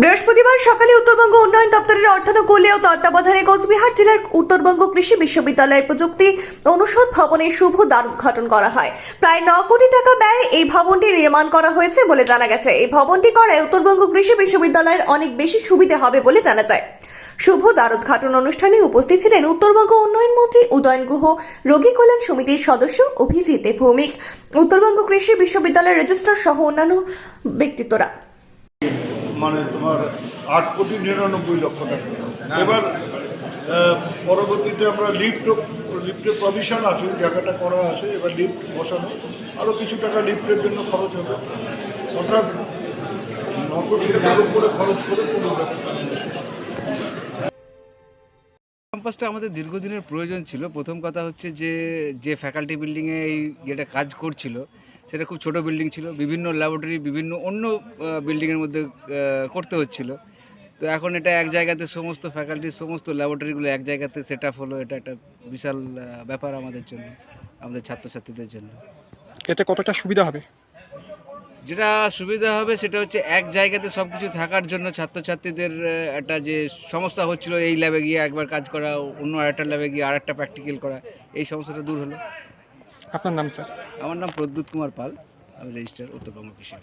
বৃহস্পতিবার সকালে উত্তরবঙ্গ উন্নয়ন দপ্তরের অর্থানুকূল্যে ও তত্ত্বাবধানে কোচবিহার জেলার উত্তরবঙ্গ কৃষি বিশ্ববিদ্যালয়ের প্রযুক্তি অনুষদ ভবনের শুভ দ্বার উদ্ঘাটন করা হয়। প্রায় ন কোটি টাকা ব্যয়ে এই ভবনটি নির্মাণ করা হয়েছে বলে জানা গেছে। এই ভবনটি করায় উত্তরবঙ্গ কৃষি বিশ্ববিদ্যালয়ের অনেক বেশি সুবিধা হবে বলে জানা যায়। শুভ দ্বার উদ্ঘাটন অনুষ্ঠানে উপস্থিত ছিলেন উত্তরবঙ্গ উন্নয়ন মন্ত্রী উদয়ন গুহ, রোগী কল্যাণ সমিতির সদস্য অভিজিৎ ভৌমিক উত্তরবঙ্গ কৃষি বিশ্ববিদ্যালয়ের রেজিস্ট্রার সহ অন্যান্য ব্যক্তিত্বরা। মানে তোমার আট কোটি নিরানব্বই লক্ষ টাকা। এবার পরবর্তীতে আমরা লিফট লিফটের প্রভিশন আছে জায়গাটা করা আছে এবার লিফট বসানো। আরও কিছু টাকা লিফটের জন্য খরচ হবে। অর্থাৎ ন কোটি উপরে খরচ করে না। ক্যাম্পাসটা আমাদের দীর্ঘদিনের প্রয়োজন ছিল। প্রথম কথা হচ্ছে যে যে ফ্যাকাল্টি বিল্ডিংয়ে এই যেটা কাজ করছিল, সেটা খুব ছোট বিল্ডিং ছিল। বিভিন্ন ল্যাবরেটরি বিভিন্ন অন্য বিল্ডিংয়ের মধ্যে করতে হচ্ছিল। তো এখন এটা এক জায়গাতে সমস্ত ফ্যাকাল্টির সমস্ত ল্যাবরেটরিগুলো এক জায়গাতে সেট আপ হলো। এটা একটা বিশাল ব্যাপার আমাদের জন্য, আমাদের ছাত্রছাত্রীদের জন্য। এতে কতটা সুবিধা হবে? যেটা সুবিধা হবে সেটা হচ্ছে এক জায়গাতে সব কিছু থাকার জন্য ছাত্রছাত্রীদের একটা যে সমস্যা হচ্ছিল এই ল্যাবে গিয়ে একবার কাজ করা অন্য আরেকটা ল্যাবে গিয়ে আরেকটা প্র্যাকটিক্যাল করা এই সমস্যাটা দূর হলো। আপনার নাম স্যার? আমার নাম প্রদ্যুৎ কুমার পাল আমি রেজিস্টার উত্তরবঙ্গ কৃষি